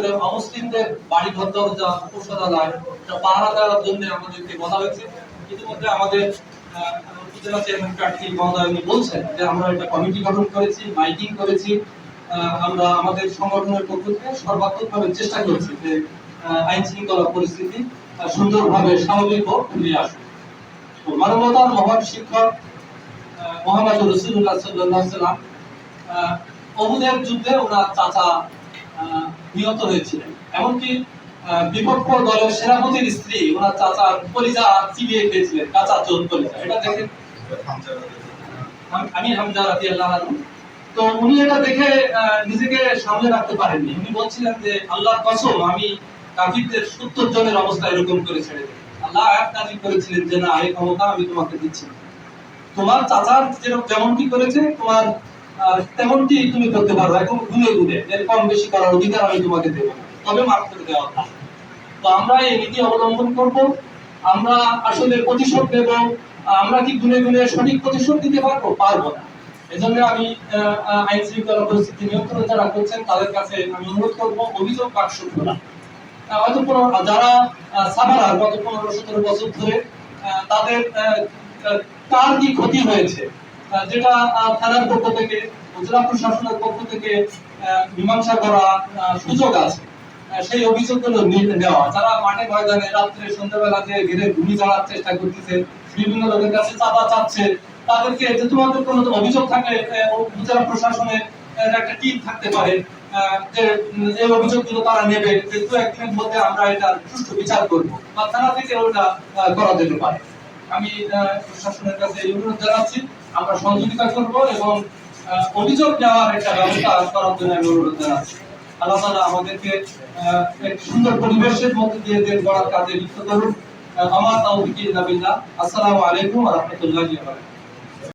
করে অমুসলিমদের বাড়ি ঘর দরজা এটা পাহারা দেওয়ার জন্য আমাদেরকে বলা হয়েছে। ইতিমধ্যে আমাদের বলছেন যে আমরা একটা কমিটি গঠন করেছি, মাইকিং করেছি আমরা আমাদের সংগঠনের পক্ষ থেকে সর্বাত্মকভাবে চেষ্টা করছি যে আইন শৃঙ্খলা পরিস্থিতি সুন্দরভাবে স্বাভাবিক হোক, ফিরে আসুক। মানবতার মহান শিক্ষক মোহাম্মদ রসুল্লাহ সাল্লাহ সাল্লাম অহুদের যুদ্ধে ওনার চাচা নিহত হয়েছিলেন। এমনকি বিপক্ষ দলের সেনাপতির স্ত্রী, ওনার চিবিয়ে কাঁচা চোর এটা দেখেন। আম- হামজা রাতি আল্লাহ তো উনি এটা দেখে নিজেকে রাখতে পারেননি। উনি বলছিলেন যে কসম, আমি কাফিরদের সত্তর জনের অবস্থা এরকম করে ছেড়ে আল্লাহ করেছিলেন যে, না, এই ক্ষমতা আমি তোমাকে দিচ্ছি তোমার চাচার যেরকম যেমন কি করেছে, তোমার তেমনটি তুমি করতে পারো, এখন ঘুরে ঘুরে এর কম বেশি করার অধিকার আমি তোমাকে দেবো তবে মাফ করে দেওয়া হবে তো আমরা এই নীতি অবলম্বন করব। আমরা আসলে প্রতিশোধ নেব। আমরা কি গুনে গুনে সঠিক প্রতিশোধ দিতে পারব? পারব না। এজন্য আমি আইন শৃঙ্খলা পরিস্থিতি নিয়ন্ত্রণ যারা করছেন, তাদের কাছে আমি অনুরোধ করব, অভিযোগ বাক্স খোলা। হয়তো যারা সাফারার গত পনেরো সতেরো বছর ধরে তাদের কার কি ক্ষতি হয়েছে? যেটা থানার পক্ষ থেকে জেলা প্রশাসনের পক্ষ থেকে মীমাংসা করা সুযোগ আছে। সেই নেওয়া। যারা মাঠে ময়দানে রাত্রে সন্ধ্যাবেলা যে ঘিরে ঘুমি যাওয়ার চেষ্টা করতেছে, বিভিন্ন লোকের কাছে চাঁদা চাচ্ছে, তাদেরকে যে কোনো অভিযোগ থাকে জেলা একটা টিম থাকতে পারে যে এই তারা নেবে একদিনের মধ্যে আমরা এটা সুষ্ঠু বিচার করব, বা থেকে ওটা করা যেতে পারে। আমি প্রশাসনের কাছে এই অনুরোধ জানাচ্ছি, আমরা সহযোগিতা করব এবং অভিযোগ নেওয়ার একটা ব্যবস্থা করার জন্য আমি অনুরোধ জানাচ্ছি। আল্লাহ তালা আমাদেরকে একটি সুন্দর পরিবেশের মধ্যে দিয়ে দেন, গড়ার কাজে লিপ্ত করুন। আমার তাও কি নাবিল্লা আসসালামু আলাইকুম রাহমাতুল্লাহি